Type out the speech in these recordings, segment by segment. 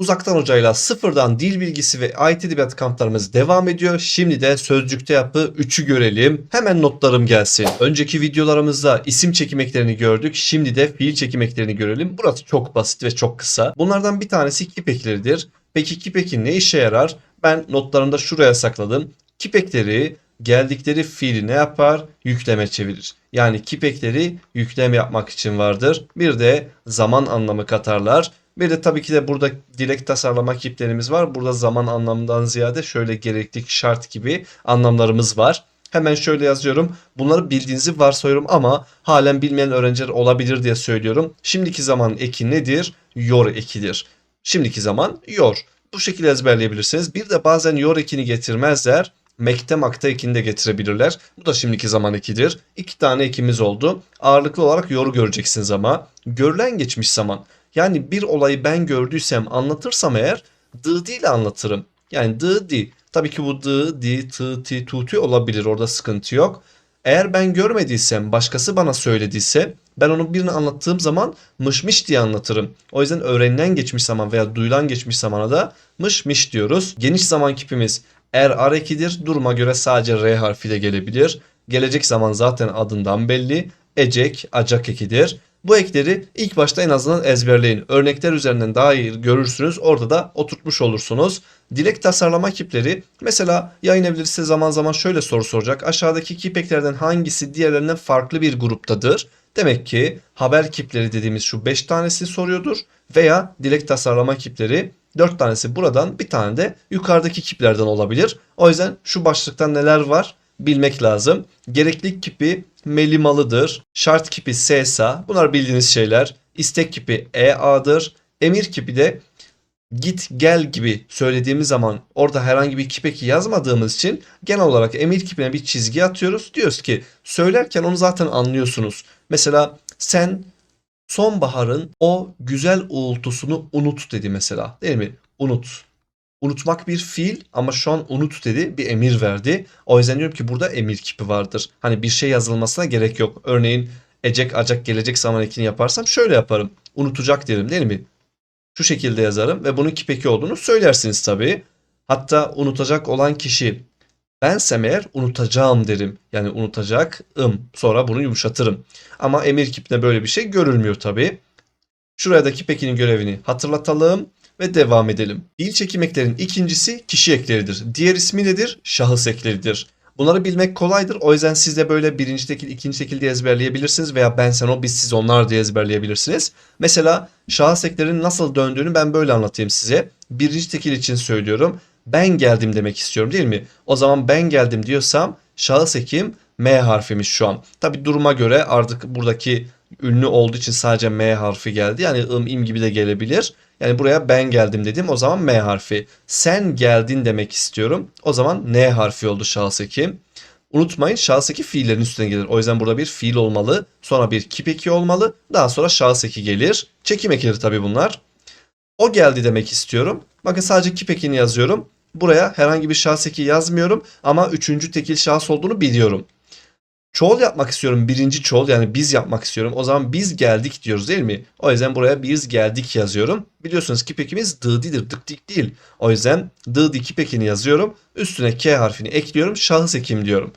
Uzaktan hocayla sıfırdan dil bilgisi ve IT edebiyatı kamplarımız devam ediyor. Şimdi de sözcükte yapı 3'ü görelim. Hemen notlarım gelsin. Önceki videolarımızda isim çekim eklerini gördük. Şimdi de fiil çekim eklerini görelim. Burası çok basit ve çok kısa. Bunlardan bir tanesi kip ekleridir. Peki kip eki ne işe yarar? Ben notlarımda şuraya sakladım. Kip ekleri geldikleri fiili ne yapar? Yükleme çevirir. Yani kip ekleri yükleme yapmak için vardır. Bir de zaman anlamı katarlar. Bir de tabii ki de burada dilek tasarlama kiplerimiz var. Burada zaman anlamından ziyade şöyle gereklik şart gibi anlamlarımız var. Hemen şöyle yazıyorum. Bunları bildiğinizi varsayıyorum ama halen bilmeyen öğrenciler olabilir diye söylüyorum. Şimdiki zaman eki nedir? Yor ekidir. Şimdiki zaman yor. Bu şekilde ezberleyebilirsiniz. Bir de bazen yor ekini getirmezler. Mekte makta ekini de getirebilirler. Bu da şimdiki zaman ekidir. İki tane ekimiz oldu. Ağırlıklı olarak yor göreceksiniz ama. Görülen geçmiş zaman. Yani bir olayı ben gördüysem anlatırsam eğer dı değil anlatırım. Yani dı di. Tabii ki bu dı, di, tı, ti, tu, ti olabilir. Orada sıkıntı yok. Eğer ben görmediysem, başkası bana söylediyse ben onu birine anlattığım zaman mışmış diye anlatırım. O yüzden öğrenilen geçmiş zaman veya duyulan geçmiş zamana da mışmış diyoruz. Geniş zaman kipimiz er ar ekidir. Duruma göre sadece r harfi de gelebilir. Gelecek zaman zaten adından belli. Ecek, acak ekidir. Bu ekleri ilk başta en azından ezberleyin. Örnekler üzerinden daha iyi görürsünüz. Orada da oturtmuş olursunuz. Dilek tasarlama kipleri mesela yayın evleri zaman zaman şöyle soru soracak. Aşağıdaki kip eklerden hangisi diğerlerinden farklı bir gruptadır? Demek ki haber kipleri dediğimiz şu 5 tanesi soruyordur. Veya dilek tasarlama kipleri 4 tanesi buradan bir tane de yukarıdaki kiplerden olabilir. O yüzden şu başlıkta neler var bilmek lazım. Gereklilik kipi melimalıdır. Şart kipi SSA. Bunlar bildiğiniz şeyler. İstek kipi EA'dır. Emir kipi de git gel gibi söylediğimiz zaman orada herhangi bir kipeki yazmadığımız için genel olarak emir kipine bir çizgi atıyoruz. Diyoruz ki söylerken onu zaten anlıyorsunuz. Mesela sen sonbaharın o güzel uğultusunu unut dedi mesela. Değil mi? Unut. Unutmak bir fiil ama şu an unut dedi bir emir verdi. O yüzden diyorum ki burada emir kipi vardır. Hani bir şey yazılmasına gerek yok. Örneğin ecek acak gelecek zaman ekini yaparsam şöyle yaparım. Unutacak derim değil mi? Şu şekilde yazarım ve bunun kipeki olduğunu söylersiniz tabii. Hatta unutacak olan kişi bensem eğer unutacağım derim. Yani unutacak ım. Sonra bunu yumuşatırım. Ama emir kipine böyle bir şey görülmüyor tabii. Şuraya da kipekinin görevini hatırlatalım ve devam edelim. Dil çekim eklerin ikincisi kişi ekleridir. Diğer ismi nedir? Şahıs ekleridir. Bunları bilmek kolaydır. O yüzden siz de böyle birinci tekil, ikinci tekil diye ezberleyebilirsiniz veya ben sen o biz siz onlar diye ezberleyebilirsiniz. Mesela şahıs eklerin nasıl döndüğünü ben böyle anlatayım size. Birinci tekil için söylüyorum. Ben geldim demek istiyorum değil mi? O zaman ben geldim diyorsam şahıs ekim M harfimiz şu an. Tabi duruma göre artık buradaki ünlü olduğu için sadece M harfi geldi. Yani ım im gibi de gelebilir. Yani buraya ben geldim dedim o zaman M harfi. Sen geldin demek istiyorum. O zaman N harfi oldu şahıs eki. Unutmayın şahıs fiillerin üstüne gelir. O yüzden burada bir fiil olmalı. Sonra bir kip eki olmalı. Daha sonra şahıs gelir. Çekim ekileri tabii bunlar. O geldi demek istiyorum. Bakın sadece kip yazıyorum. Buraya herhangi bir şahıs yazmıyorum. Ama üçüncü tekil şahıs olduğunu biliyorum. Çoğul yapmak istiyorum. Birinci çoğul yani biz yapmak istiyorum. O zaman biz geldik diyoruz değil mi? O yüzden buraya biz geldik yazıyorum. Biliyorsunuz ki pekimiz dıdidir, dık dik değil. O yüzden dıdi ki pekini yazıyorum. Üstüne K harfini ekliyorum. Şahıs ekim diyorum.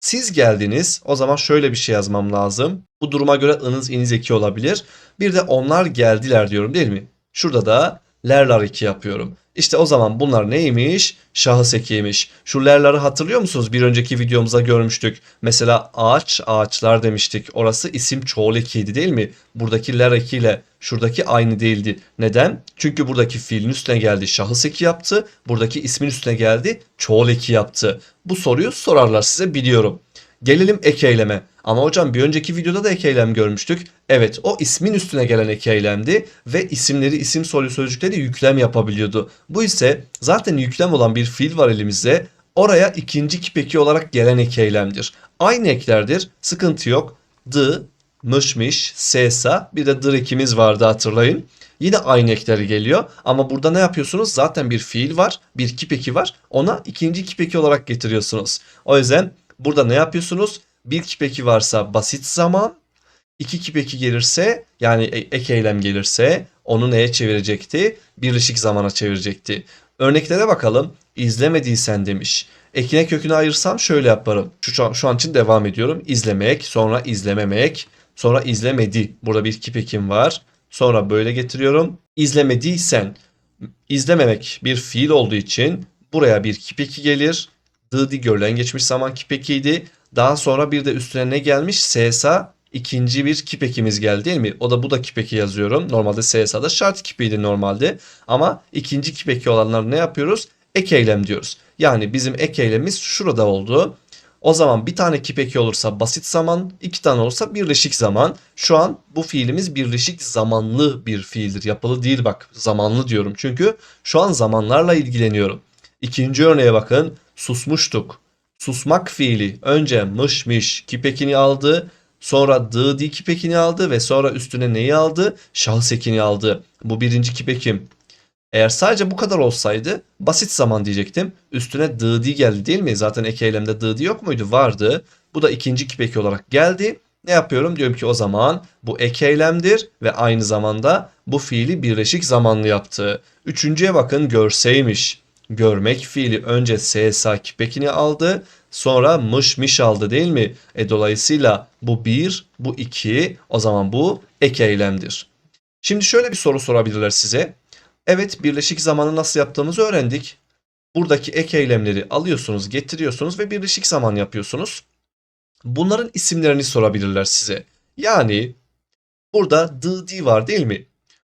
Siz geldiniz. O zaman şöyle bir şey yazmam lazım. Bu duruma göre ınız iniz eki olabilir. Bir de onlar geldiler diyorum değil mi? Şurada da lerler eki yapıyorum. İşte o zaman bunlar neymiş? Şahıs ekiymiş. Şu lerleri hatırlıyor musunuz? Bir önceki videomuzda görmüştük. Mesela ağaç, ağaçlar demiştik. Orası isim çoğul ekiydi değil mi? Buradaki ler ekiyle şuradaki aynı değildi. Neden? Çünkü buradaki fiilin üstüne geldi şahıs eki yaptı. Buradaki ismin üstüne geldi çoğul eki yaptı. Bu soruyu sorarlar size biliyorum. Gelelim ek. Ama hocam bir önceki videoda da ek görmüştük. Evet o ismin üstüne gelen ek ve isimleri isim soru sözcükleri yüklem yapabiliyordu. Bu ise zaten yüklem olan bir fiil var elimizde. Oraya ikinci kipeki olarak gelen ek eylemdir. Aynı eklerdir. Sıkıntı yok. D, mışmış, sesa bir de dır ekimiz vardı hatırlayın. Yine aynı ekleri geliyor ama burada ne yapıyorsunuz? Zaten bir fiil var, bir kipeki var. Ona ikinci kipeki olarak getiriyorsunuz. O yüzden burada ne yapıyorsunuz? Bir kipeki varsa basit zaman, iki kipeki gelirse yani e- ek eylem gelirse onu neye çevirecekti? Birleşik zamana çevirecekti. Örneklere bakalım. İzlemediysen demiş. Ekine kökünü ayırsam şöyle yaparım. Şu, an- şu an için devam ediyorum. İzlemek, sonra izlememek, sonra izlemedi. Burada bir kip ekim var. Sonra böyle getiriyorum. İzlemediysen izlememek bir fiil olduğu için buraya bir kip eki gelir. Dıdi görülen geçmiş zaman kip ekiydi. Daha sonra bir de üstüne ne gelmiş? SSA ikinci bir kip ekimiz geldi değil mi? O da bu da kip eki yazıyorum. Normalde SSA'da şart kipiydi normalde. Ama ikinci kip eki olanlar ne yapıyoruz? Ek eylem diyoruz. Yani bizim ek eylemimiz şurada oldu. O zaman bir tane kip eki olursa basit zaman, iki tane olursa birleşik zaman. Şu an bu fiilimiz birleşik zamanlı bir fiildir. Yapılı değil bak zamanlı diyorum. Çünkü şu an zamanlarla ilgileniyorum. İkinci örneğe bakın. Susmuştuk. Susmak fiili önce mış miş kip ekini aldı. Sonra dı di kip ekini aldı ve sonra üstüne neyi aldı? Şahıs ekini aldı. Bu birinci kip ekim. Eğer sadece bu kadar olsaydı basit zaman diyecektim. Üstüne dı di geldi değil mi? Zaten ek eylemde dı di yok muydu? Vardı. Bu da ikinci kip eki olarak geldi. Ne yapıyorum? Diyorum ki o zaman bu ek eylemdir ve aynı zamanda bu fiili birleşik zamanlı yaptı. Üçüncüye bakın görseymiş. Görmek fiili önce SSA kip ekini aldı. Sonra mış miş aldı değil mi? E dolayısıyla bu bir, bu iki. O zaman bu ek eylemdir. Şimdi şöyle bir soru sorabilirler size. Evet birleşik zamanı nasıl yaptığımızı öğrendik. Buradaki ek eylemleri alıyorsunuz, getiriyorsunuz ve birleşik zaman yapıyorsunuz. Bunların isimlerini sorabilirler size. Yani burada dı di var değil mi?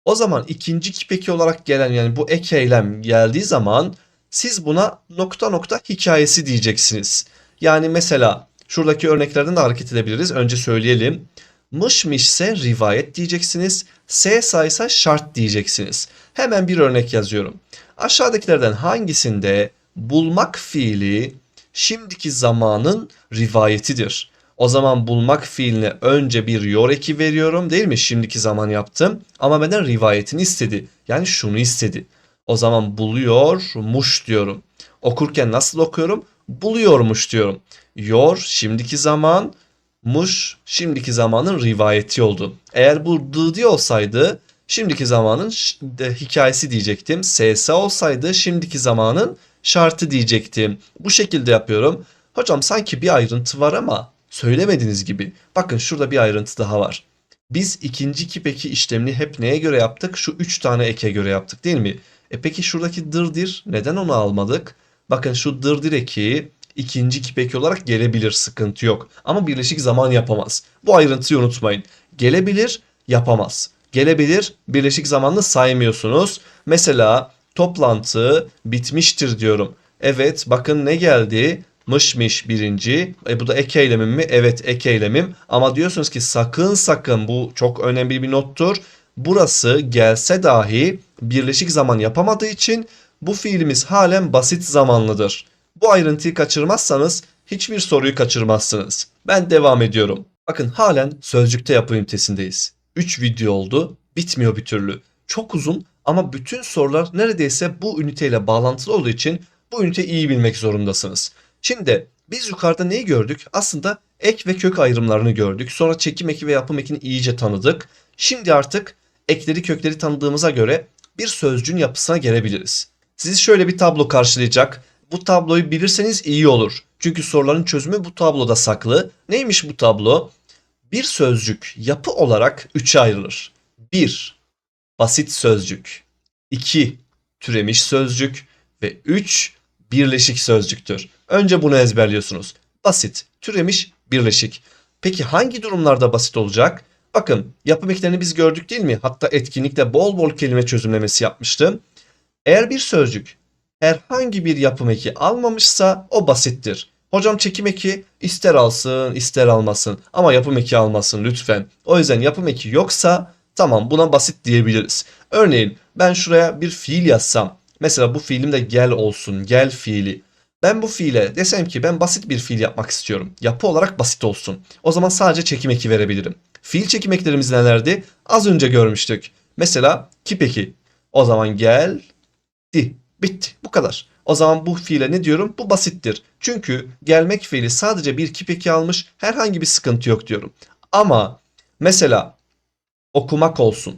O zaman ikinci kipeki olarak gelen yani bu ek eylem geldiği zaman siz buna nokta nokta hikayesi diyeceksiniz. Yani mesela şuradaki örneklerden de hareket edebiliriz. Önce söyleyelim. Mış mişse rivayet diyeceksiniz. S saysa şart diyeceksiniz. Hemen bir örnek yazıyorum. Aşağıdakilerden hangisinde bulmak fiili şimdiki zamanın rivayetidir? O zaman bulmak fiiline önce bir yor eki veriyorum değil mi? Şimdiki zaman yaptım ama benden rivayetini istedi. Yani şunu istedi. O zaman buluyormuş diyorum. Okurken nasıl okuyorum? Buluyormuş diyorum. Yor şimdiki zaman, muş şimdiki zamanın rivayeti oldu. Eğer bu dı olsaydı şimdiki zamanın hikayesi diyecektim. SS olsaydı şimdiki zamanın şartı diyecektim. Bu şekilde yapıyorum. Hocam sanki bir ayrıntı var ama söylemediğiniz gibi. Bakın şurada bir ayrıntı daha var. Biz ikinci kip eki işlemini hep neye göre yaptık? Şu üç tane eke göre yaptık değil mi? E peki şuradaki dırdir neden onu almadık? Bakın şu dırdir eki ikinci kip eki olarak gelebilir sıkıntı yok. Ama birleşik zaman yapamaz. Bu ayrıntıyı unutmayın. Gelebilir yapamaz. Gelebilir birleşik zamanlı saymıyorsunuz. Mesela toplantı bitmiştir diyorum. Evet bakın ne geldi? Mışmış birinci. E bu da ek eylemim mi? Evet ek eylemim. Ama diyorsunuz ki sakın sakın bu çok önemli bir nottur. Burası gelse dahi birleşik zaman yapamadığı için bu fiilimiz halen basit zamanlıdır. Bu ayrıntıyı kaçırmazsanız hiçbir soruyu kaçırmazsınız. Ben devam ediyorum. Bakın halen sözcükte yapı ünitesindeyiz. 3 video oldu. Bitmiyor bir türlü. Çok uzun ama bütün sorular neredeyse bu üniteyle bağlantılı olduğu için bu üniteyi iyi bilmek zorundasınız. Şimdi biz yukarıda neyi gördük? Aslında ek ve kök ayrımlarını gördük. Sonra çekim eki ve yapım ekini iyice tanıdık. Şimdi artık ekleri kökleri tanıdığımıza göre bir sözcüğün yapısına gelebiliriz. Sizi şöyle bir tablo karşılayacak. Bu tabloyu bilirseniz iyi olur. Çünkü soruların çözümü bu tabloda saklı. Neymiş bu tablo? Bir sözcük yapı olarak üçe ayrılır. 1. Basit sözcük. 2. Türemiş sözcük. Ve 3. Birleşik sözcüktür. Önce bunu ezberliyorsunuz. Basit, türemiş, birleşik. Peki hangi durumlarda basit olacak? Bakın yapım eklerini biz gördük değil mi? Hatta etkinlikte bol bol kelime çözümlemesi yapmıştım. Eğer bir sözcük herhangi bir yapım eki almamışsa o basittir. Hocam çekim eki ister alsın ister almasın ama yapım eki almasın lütfen. O yüzden yapım eki yoksa tamam buna basit diyebiliriz. Örneğin ben şuraya bir fiil yazsam. Mesela bu fiilim de gel olsun gel fiili. Ben bu fiile desem ki ben basit bir fiil yapmak istiyorum. Yapı olarak basit olsun. O zaman sadece çekim eki verebilirim. Fiil çekim eklerimiz nelerdi? Az önce görmüştük. Mesela kip eki. O zaman gel Di. Bitti. Bu kadar. O zaman bu fiile ne diyorum? Bu basittir. Çünkü gelmek fiili sadece bir kip eki almış. Herhangi bir sıkıntı yok diyorum. Ama mesela okumak olsun.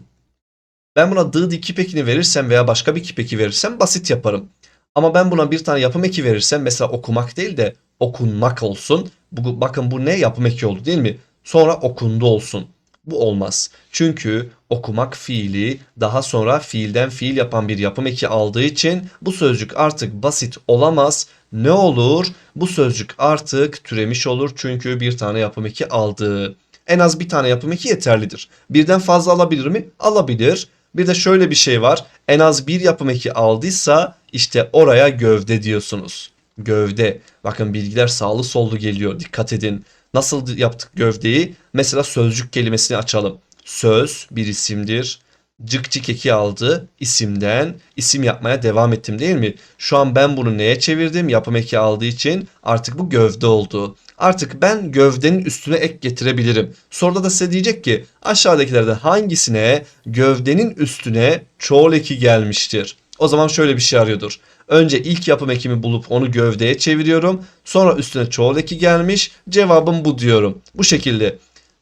Ben buna dı dikip ekini verirsem veya başka bir kip eki verirsem basit yaparım. Ama ben buna bir tane yapım eki verirsem mesela okumak değil de okunmak olsun. Bakın bu ne yapım eki oldu değil mi? Sonra okundu olsun. Bu olmaz. Çünkü okumak fiili daha sonra fiilden fiil yapan bir yapım eki aldığı için bu sözcük artık basit olamaz. Ne olur? Bu sözcük artık türemiş olur çünkü bir tane yapım eki aldı. En az bir tane yapım eki yeterlidir. Birden fazla alabilir mi? Alabilir. Bir de şöyle bir şey var. En az bir yapım eki aldıysa işte oraya gövde diyorsunuz. Gövde. Bakın bilgiler sağlı sollu geliyor. Dikkat edin. Nasıl yaptık gövdeyi? Mesela sözcük kelimesini açalım. Söz bir isimdir. Cık cık eki aldı isimden isim yapmaya devam ettim değil mi? Şu an ben bunu neye çevirdim? Yapım eki aldığı için artık bu gövde oldu. Artık ben gövdenin üstüne ek getirebilirim. Soruda da size diyecek ki aşağıdakilerden hangisine gövdenin üstüne çoğul eki gelmiştir? O zaman şöyle bir şey arıyordur. Önce ilk yapım ekimi bulup onu gövdeye çeviriyorum. Sonra üstüne çoğul eki gelmiş. Cevabım bu diyorum. Bu şekilde.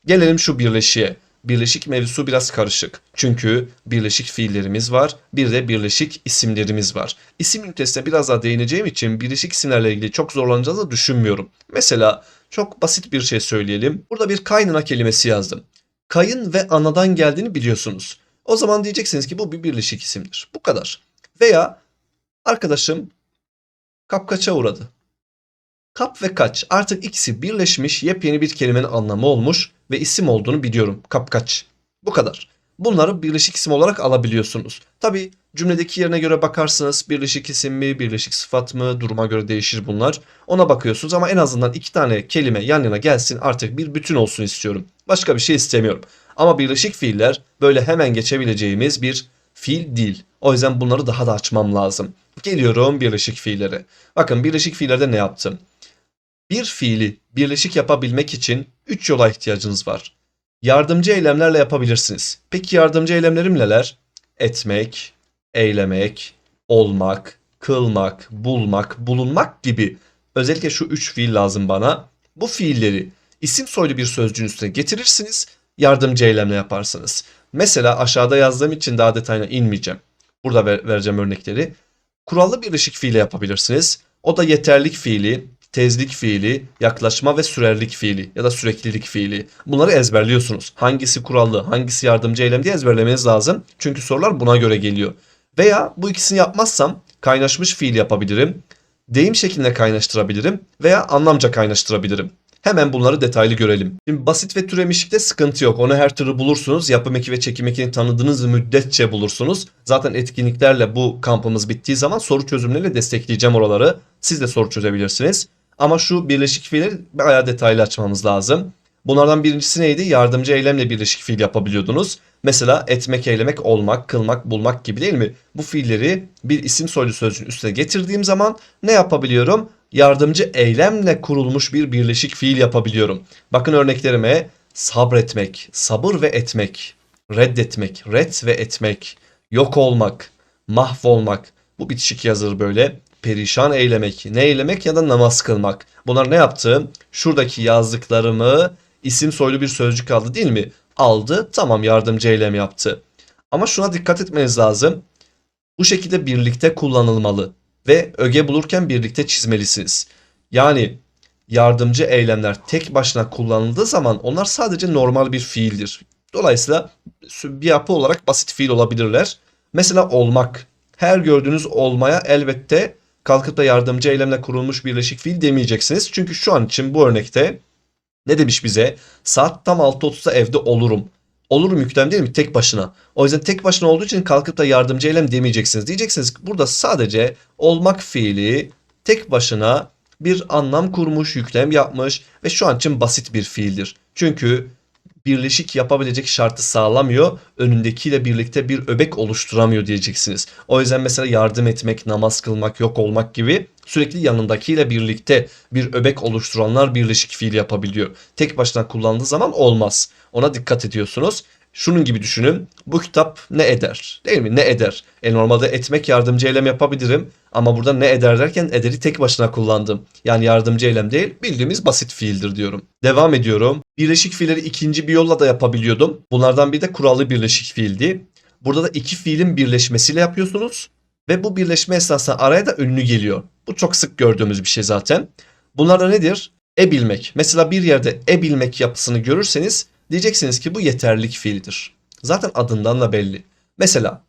Gelelim şu birleşiğe. Birleşik mevzusu biraz karışık. Çünkü birleşik fiillerimiz var. Bir de birleşik isimlerimiz var. İsim ünitesine biraz daha değineceğim için birleşik isimlerle ilgili çok zorlanacağınızı düşünmüyorum. Mesela çok basit bir şey söyleyelim. Burada bir kaynana kelimesi yazdım. Kayın ve anadan geldiğini biliyorsunuz. O zaman diyeceksiniz ki bu bir birleşik isimdir. Bu kadar. Veya arkadaşım kapkaça uğradı. Kap ve kaç artık ikisi birleşmiş yepyeni bir kelimenin anlamı olmuş ve isim olduğunu biliyorum. Kapkaç. Bu kadar. Bunları birleşik isim olarak alabiliyorsunuz. Tabi cümledeki yerine göre bakarsınız birleşik isim mi, birleşik sıfat mı duruma göre değişir bunlar. Ona bakıyorsunuz ama en azından iki tane kelime yan yana gelsin artık bir bütün olsun istiyorum. Başka bir şey istemiyorum. Ama birleşik fiiller böyle hemen geçebileceğimiz bir fiil değil. O yüzden bunları daha da açmam lazım. Geliyorum birleşik fiillere. Bakın birleşik fiillerde ne yaptım? Bir fiili birleşik yapabilmek için 3 yola ihtiyacınız var. Yardımcı eylemlerle yapabilirsiniz. Peki yardımcı eylemlerim neler? Etmek, eylemek, olmak, kılmak, bulmak, bulunmak gibi özellikle şu 3 fiil lazım bana. Bu fiilleri isim soylu bir sözcüğün üstüne getirirsiniz, yardımcı eylemle yaparsınız. Mesela aşağıda yazdığım için daha detayına inmeyeceğim. Burada ver- vereceğim örnekleri. Kurallı birleşik fiile yapabilirsiniz. O da yeterlik fiili, tezlik fiili, yaklaşma ve sürerlik fiili ya da süreklilik fiili. Bunları ezberliyorsunuz. Hangisi kurallı, hangisi yardımcı eylem diye ezberlemeniz lazım. Çünkü sorular buna göre geliyor. Veya bu ikisini yapmazsam kaynaşmış fiil yapabilirim. Deyim şeklinde kaynaştırabilirim veya anlamca kaynaştırabilirim. Hemen bunları detaylı görelim. Şimdi basit ve türemişlikte sıkıntı yok. Onu her türlü bulursunuz. Yapım eki ve çekim ekini tanıdığınız müddetçe bulursunuz. Zaten etkinliklerle bu kampımız bittiği zaman soru çözümleriyle destekleyeceğim oraları. Siz de soru çözebilirsiniz. Ama şu birleşik fiilleri bayağı detaylı açmamız lazım. Bunlardan birincisi neydi? Yardımcı eylemle birleşik fiil yapabiliyordunuz. Mesela etmek, eylemek, olmak, kılmak, bulmak gibi değil mi? Bu fiilleri bir isim soylu sözcüğün üstüne getirdiğim zaman ne yapabiliyorum? Yardımcı eylemle kurulmuş bir birleşik fiil yapabiliyorum. Bakın örneklerime sabretmek, sabır ve etmek, reddetmek, red ve etmek, yok olmak, mahvolmak. Bu bitişik yazılır böyle. Perişan eylemek, ne eylemek ya da namaz kılmak. Bunlar ne yaptı? Şuradaki yazdıklarımı isim soylu bir sözcük aldı değil mi? Aldı tamam yardımcı eylem yaptı. Ama şuna dikkat etmeniz lazım. Bu şekilde birlikte kullanılmalı ve öge bulurken birlikte çizmelisiniz. Yani yardımcı eylemler tek başına kullanıldığı zaman onlar sadece normal bir fiildir. Dolayısıyla bir yapı olarak basit fiil olabilirler. Mesela olmak. Her gördüğünüz olmaya elbette kalkıp da yardımcı eylemle kurulmuş birleşik fiil demeyeceksiniz. Çünkü şu an için bu örnekte ne demiş bize? Saat tam 6.30'da evde olurum. Olurum yüklem değil mi? Tek başına. O yüzden tek başına olduğu için kalkıp da yardımcı eylem demeyeceksiniz. Diyeceksiniz ki burada sadece olmak fiili tek başına bir anlam kurmuş, yüklem yapmış ve şu an için basit bir fiildir. Çünkü birleşik yapabilecek şartı sağlamıyor. Önündekiyle birlikte bir öbek oluşturamıyor diyeceksiniz. O yüzden mesela yardım etmek, namaz kılmak, yok olmak gibi sürekli yanındakiyle birlikte bir öbek oluşturanlar birleşik fiil yapabiliyor. Tek başına kullandığı zaman olmaz. Ona dikkat ediyorsunuz. Şunun gibi düşünün. Bu kitap ne eder? Değil mi? Ne eder? E normalde etmek yardımcı eylem yapabilirim. Ama burada ne eder derken ederi tek başına kullandım. Yani yardımcı eylem değil bildiğimiz basit fiildir diyorum. Devam ediyorum. Birleşik fiilleri ikinci bir yolla da yapabiliyordum. Bunlardan biri de kurallı birleşik fiildi. Burada da iki fiilin birleşmesiyle yapıyorsunuz. Ve bu birleşme esnasında araya da ünlü geliyor. Bu çok sık gördüğümüz bir şey zaten. Bunlar da nedir? E bilmek. Mesela bir yerde e bilmek yapısını görürseniz diyeceksiniz ki bu yeterlik fiilidir. Zaten adından da belli. Mesela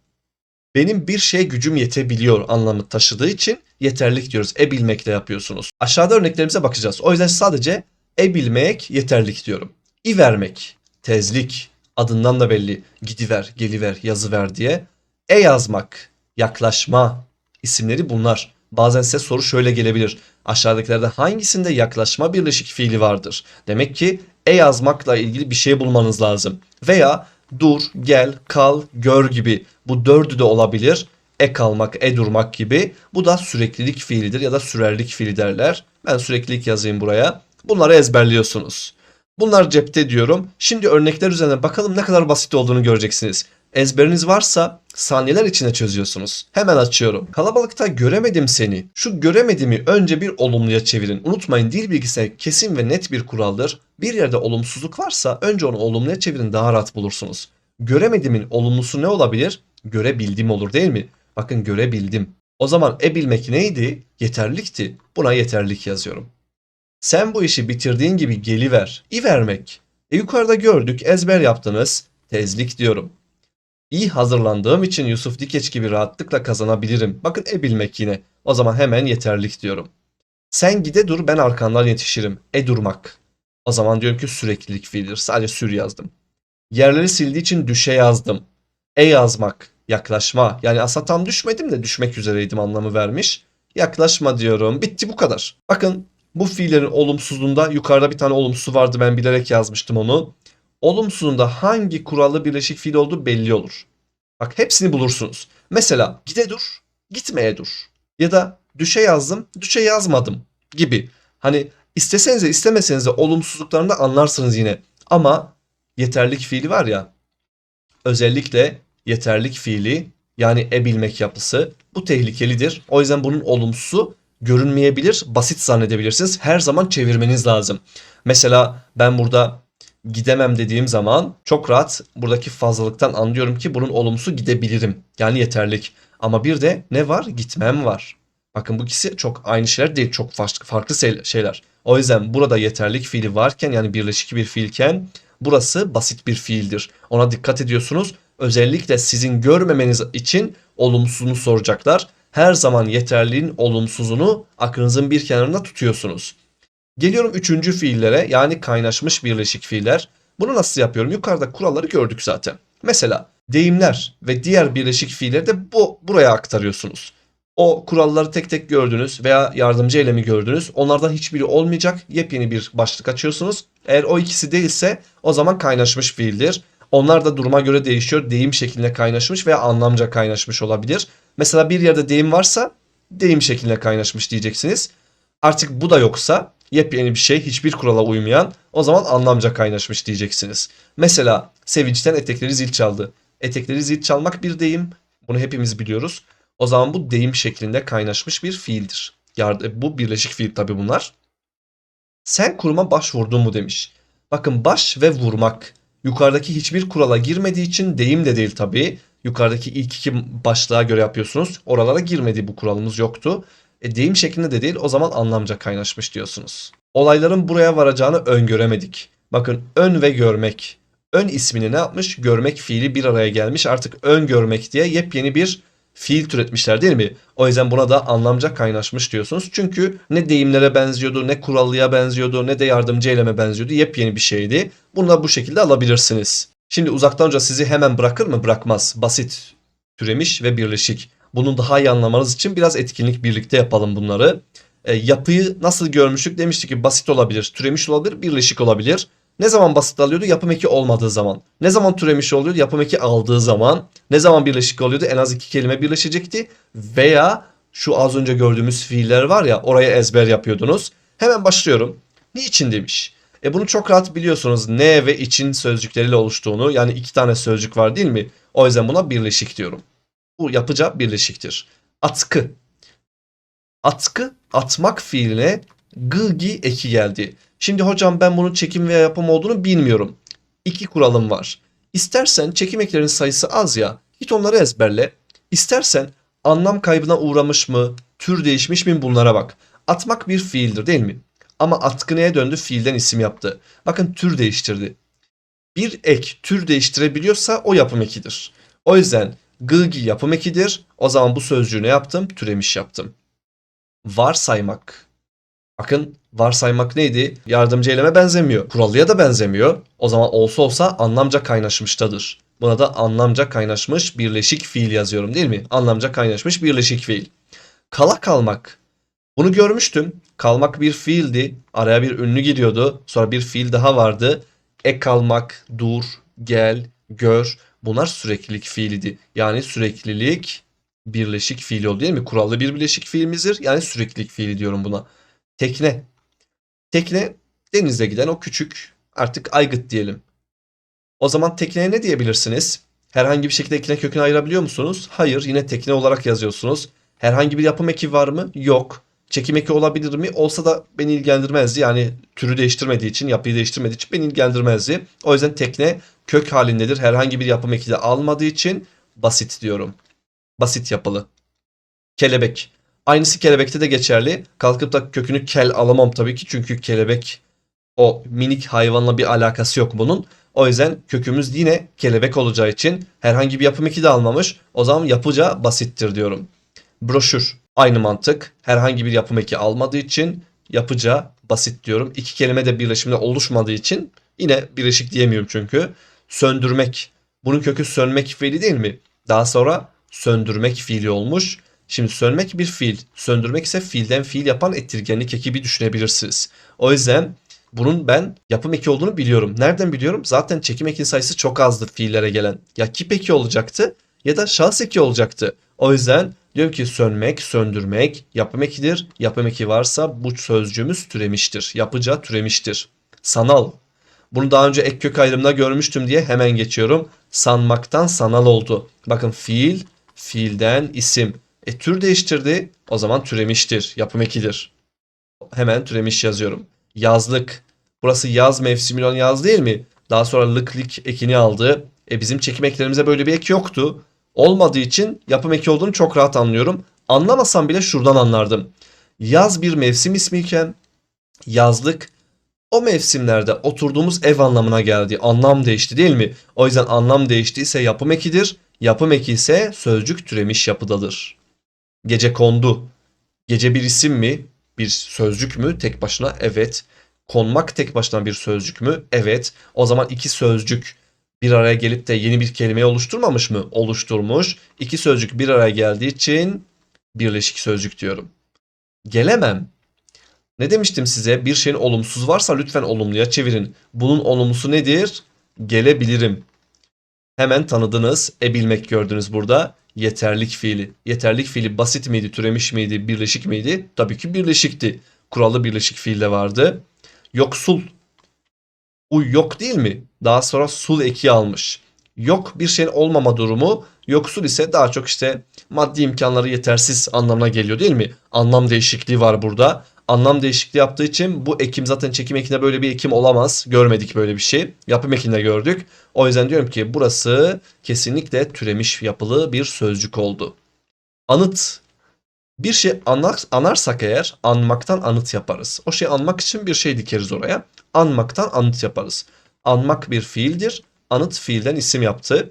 benim bir şeye gücüm yetebiliyor anlamı taşıdığı için yeterlik diyoruz. E bilmekle yapıyorsunuz. Aşağıda örneklerimize bakacağız. O yüzden sadece e bilmek yeterlik diyorum. İ vermek, tezlik, adından da belli. Gidiver, geliver, yazıver diye. E yazmak, yaklaşma isimleri bunlar. Bazen size soru şöyle gelebilir. Aşağıdakilerde hangisinde yaklaşma birleşik fiili vardır? Demek ki e yazmakla ilgili bir şey bulmanız lazım. Veya dur, gel, kal, gör gibi bu dördü de olabilir. E kalmak, e durmak gibi. Bu da süreklilik fiilidir ya da sürerlik fiili derler. Ben süreklilik yazayım buraya. Bunları ezberliyorsunuz. Bunlar cepte diyorum. Şimdi örnekler üzerine bakalım ne kadar basit olduğunu göreceksiniz. Ezberiniz varsa saniyeler içinde çözüyorsunuz. Hemen açıyorum. Kalabalıkta göremedim seni. Şu göremedimi önce bir olumluya çevirin. Unutmayın dil bilgisine kesin ve net bir kuraldır. Bir yerde olumsuzluk varsa önce onu olumluya çevirin daha rahat bulursunuz. Göremedimin olumlusu ne olabilir? Görebildim olur değil mi? Bakın görebildim. O zaman e bilmek neydi? Yeterlikti. Buna yeterlik yazıyorum. Sen bu işi bitirdiğin gibi geliver. İ vermek. E yukarıda gördük ezber yaptınız. Tezlik diyorum. İyi hazırlandığım için Yusuf Dikeç gibi rahatlıkla kazanabilirim. Bakın e bilmek yine. O zaman hemen yeterlik diyorum. Sen gide dur ben arkandan yetişirim. E durmak. O zaman diyorum ki süreklilik fiildir. Sadece sür yazdım. Yerleri sildiği için düşe yazdım. E yazmak. Yaklaşma. Yani aslında tam düşmedim de düşmek üzereydim anlamı vermiş. Yaklaşma diyorum. Bitti bu kadar. Bakın bu fiillerin olumsuzluğunda yukarıda bir tane olumsuz vardı ben bilerek yazmıştım onu. Olumsuzluğunda hangi kurallı birleşik fiil olduğu belli olur. Bak hepsini bulursunuz. Mesela gide dur, gitmeye dur. Ya da düşe yazdım, düşe yazmadım gibi. Hani isteseniz de istemeseniz de olumsuzluklarını da anlarsınız yine. Ama yeterlik fiili var ya özellikle yeterlik fiili yani e bilmek yapısı bu tehlikelidir. O yüzden bunun olumsuzu görünmeyebilir, basit zannedebilirsiniz. Her zaman çevirmeniz lazım. Mesela ben burada gidemem dediğim zaman çok rahat buradaki fazlalıktan anlıyorum ki bunun olumsuzu gidebilirim. Yani yeterlik. Ama bir de ne var? Gitmem var. Bakın bu ikisi çok aynı şeyler değil. Çok farklı, şey- şeyler. O yüzden burada yeterlik fiili varken yani birleşik bir fiilken burası basit bir fiildir. Ona dikkat ediyorsunuz. Özellikle sizin görmemeniz için olumsuzunu soracaklar. Her zaman yeterliğin olumsuzunu aklınızın bir kenarında tutuyorsunuz. Geliyorum üçüncü fiillere yani kaynaşmış birleşik fiiller. Bunu nasıl yapıyorum? Yukarıda kuralları gördük zaten. Mesela deyimler ve diğer birleşik fiilleri de bu buraya aktarıyorsunuz. O kuralları tek tek gördünüz veya yardımcı eylemi gördünüz. Onlardan hiçbiri olmayacak. Yepyeni bir başlık açıyorsunuz. Eğer o ikisi değilse o zaman kaynaşmış fiildir. Onlar da duruma göre değişiyor. Deyim şeklinde kaynaşmış veya anlamca kaynaşmış olabilir. Mesela bir yerde deyim varsa deyim şeklinde kaynaşmış diyeceksiniz. Artık bu da yoksa yepyeni bir şey hiçbir kurala uymayan o zaman anlamca kaynaşmış diyeceksiniz. Mesela sevinçten etekleri zil çaldı. Etekleri zil çalmak bir deyim. Bunu hepimiz biliyoruz. O zaman bu deyim şeklinde kaynaşmış bir fiildir. Yard- bu birleşik fiil tabi bunlar. Sen kuruma başvurdun mu demiş. Bakın baş ve vurmak. Yukarıdaki hiçbir kurala girmediği için deyim de değil tabi. Yukarıdaki ilk iki başlığa göre yapıyorsunuz. Oralara girmedi bu kuralımız yoktu. E, deyim şeklinde de değil o zaman anlamca kaynaşmış diyorsunuz. Olayların buraya varacağını öngöremedik. Bakın ön ve görmek. Ön ismini ne yapmış? Görmek fiili bir araya gelmiş. Artık ön görmek diye yepyeni bir fiil türetmişler değil mi? O yüzden buna da anlamca kaynaşmış diyorsunuz. Çünkü ne deyimlere benziyordu, ne kurallıya benziyordu, ne de yardımcı eyleme benziyordu. Yepyeni bir şeydi. Bunu da bu şekilde alabilirsiniz. Şimdi uzaktan hoca sizi hemen bırakır mı? Bırakmaz. Basit, türemiş ve birleşik. Bunu daha iyi anlamanız için biraz etkinlik birlikte yapalım bunları. E, yapıyı nasıl görmüştük demiştik ki basit olabilir, türemiş olabilir, birleşik olabilir. Ne zaman basit alıyordu? Yapım eki olmadığı zaman. Ne zaman türemiş oluyordu? Yapım eki aldığı zaman. Ne zaman birleşik oluyordu? En az iki kelime birleşecekti. Veya şu az önce gördüğümüz fiiller var ya oraya ezber yapıyordunuz. Hemen başlıyorum. Niçin demiş. E bunu çok rahat biliyorsunuz. Ne ve için sözcükleriyle oluştuğunu. Yani iki tane sözcük var değil mi? O yüzden buna birleşik diyorum. Bu yapıca birleşiktir. Atkı. Atkı atmak fiiline gıgi eki geldi. Şimdi hocam ben bunun çekim veya yapım olduğunu bilmiyorum. İki kuralım var. İstersen çekim eklerinin sayısı az ya Git onları ezberle. İstersen anlam kaybına uğramış mı, tür değişmiş mi bunlara bak. Atmak bir fiildir değil mi? Ama atkı neye döndü? Fiilden isim yaptı. Bakın tür değiştirdi. Bir ek tür değiştirebiliyorsa o yapım ekidir. O yüzden gılgi yapım ekidir. O zaman bu sözcüğü ne yaptım? Türemiş yaptım. Varsaymak. Bakın varsaymak neydi? Yardımcı eyleme benzemiyor. Kurallıya da benzemiyor. O zaman olsa olsa anlamca kaynaşmıştadır. Buna da anlamca kaynaşmış birleşik fiil yazıyorum değil mi? Anlamca kaynaşmış birleşik fiil. Kala kalmak. Bunu görmüştüm. Kalmak bir fiildi. Araya bir ünlü giriyordu. Sonra bir fiil daha vardı. Ek kalmak, dur, gel, gör. Bunlar süreklilik fiiliydi. Yani süreklilik birleşik fiil oldu değil mi? Kurallı bir birleşik fiilimizdir. Yani süreklilik fiili diyorum buna. Tekne. Tekne denizde giden o küçük artık aygıt diyelim. O zaman tekneye ne diyebilirsiniz? Herhangi bir şekilde ekine kökünü ayırabiliyor musunuz? Hayır. Yine tekne olarak yazıyorsunuz. Herhangi bir yapım eki var mı? Yok. Çekim eki olabilir mi? Olsa da beni ilgilendirmezdi. Yani türü değiştirmediği için, yapıyı değiştirmediği için beni ilgilendirmezdi. O yüzden tekne kök halindedir. Herhangi bir yapım eki de almadığı için basit diyorum. Basit yapılı. Kelebek. Aynısı kelebekte de geçerli. Kalkıp da kökünü kel alamam tabii ki. Çünkü kelebek o minik hayvanla bir alakası yok bunun. O yüzden kökümüz yine kelebek olacağı için herhangi bir yapım eki de almamış. O zaman yapıca basittir diyorum. Broşür. Aynı mantık. Herhangi bir yapım eki almadığı için yapıca basit diyorum. İki kelime de birleşimde oluşmadığı için yine birleşik diyemiyorum çünkü. Söndürmek. Bunun kökü sönmek fiili değil mi? Daha sonra söndürmek fiili olmuş. Şimdi sönmek bir fiil. Söndürmek ise fiilden fiil yapan ettirgenlik ekibi düşünebilirsiniz. O yüzden bunun ben yapım eki olduğunu biliyorum. Nereden biliyorum? Zaten çekim eki sayısı çok azdı fiillere gelen. Ya kip eki olacaktı ya da şahıs eki olacaktı. O yüzden diyorum ki sönmek, söndürmek yapım ekidir. Yapım eki varsa bu sözcüğümüz türemiştir. Yapıca türemiştir. Sanal. Bunu daha önce ek kök ayrımında görmüştüm diye hemen geçiyorum. Sanmaktan sanal oldu. Bakın fiil, fiilden isim. E tür değiştirdi. O zaman türemiştir. Yapım ekidir. Hemen türemiş yazıyorum. Yazlık. Burası yaz mevsimi olan yaz değil mi? Daha sonra lık lik ekini aldı. E bizim çekim eklerimize böyle bir ek yoktu. Olmadığı için yapım eki olduğunu çok rahat anlıyorum. Anlamasam bile şuradan anlardım. Yaz bir mevsim ismiyken yazlık o mevsimlerde oturduğumuz ev anlamına geldi. Anlam değişti değil mi? O yüzden anlam değiştiyse yapım ekidir. Yapım eki ise sözcük türemiş yapıdadır. Gece kondu. Gece bir isim mi? Bir sözcük mü? Tek başına evet. Konmak tek başına bir sözcük mü? Evet. O zaman iki sözcük bir araya gelip de yeni bir kelime oluşturmamış mı? Oluşturmuş. İki sözcük bir araya geldiği için birleşik sözcük diyorum. Gelemem. Ne demiştim size? Bir şeyin olumsuz varsa lütfen olumluya çevirin. Bunun olumlusu nedir? Gelebilirim. Hemen tanıdınız. E bilmek gördünüz burada. Yeterlik fiili. Yeterlik fiili basit miydi, türemiş miydi, birleşik miydi? Tabii ki birleşikti. Kurallı birleşik fiil de vardı. Yoksul. Uy yok değil mi? Daha sonra sul eki almış. Yok bir şeyin olmama durumu. Yoksul ise daha çok işte maddi imkanları yetersiz anlamına geliyor değil mi? Anlam değişikliği var burada. Anlam değişikliği yaptığı için bu ekim zaten çekim ekinde böyle bir ekim olamaz. Görmedik böyle bir şey. Yapım ekinde gördük. O yüzden diyorum ki burası kesinlikle türemiş yapılı bir sözcük oldu. Anıt. Bir şey anar, anarsak eğer anmaktan anıt yaparız. O şeyi anmak için bir şey dikeriz oraya. Anmaktan anıt yaparız. Anmak bir fiildir. Anıt fiilden isim yaptı.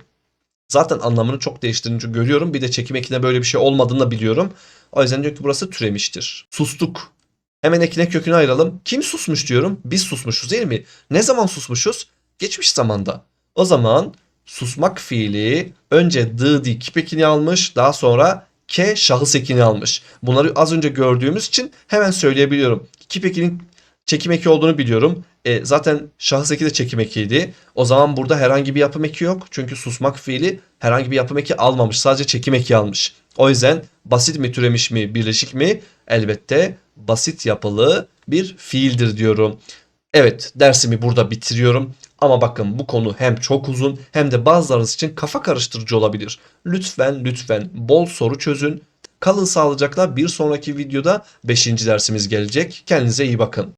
Zaten anlamını çok değiştirince görüyorum. Bir de çekim ekinde böyle bir şey olmadığını da biliyorum. O yüzden diyor ki burası türemiştir. Sustuk. Hemen ekine kökünü ayıralım. Kim susmuş diyorum? Biz susmuşuz değil mi? Ne zaman susmuşuz? Geçmiş zamanda. O zaman susmak fiili önce dı di kip ekini almış. Daha sonra ke şahıs ekini almış. Bunları az önce gördüğümüz için hemen söyleyebiliyorum. Kip ekinin çekim eki olduğunu biliyorum. E, zaten şahıs eki de çekim ekiydi. O zaman burada herhangi bir yapım eki yok. Çünkü susmak fiili herhangi bir yapım eki almamış. Sadece çekim eki almış. O yüzden basit mi türemiş mi birleşik mi? Elbette basit yapılı bir fiildir diyorum. Evet dersimi burada bitiriyorum. Ama bakın bu konu hem çok uzun hem de bazılarınız için kafa karıştırıcı olabilir. Lütfen lütfen bol soru çözün. Kalın sağlıcakla bir sonraki videoda 5. dersimiz gelecek. Kendinize iyi bakın.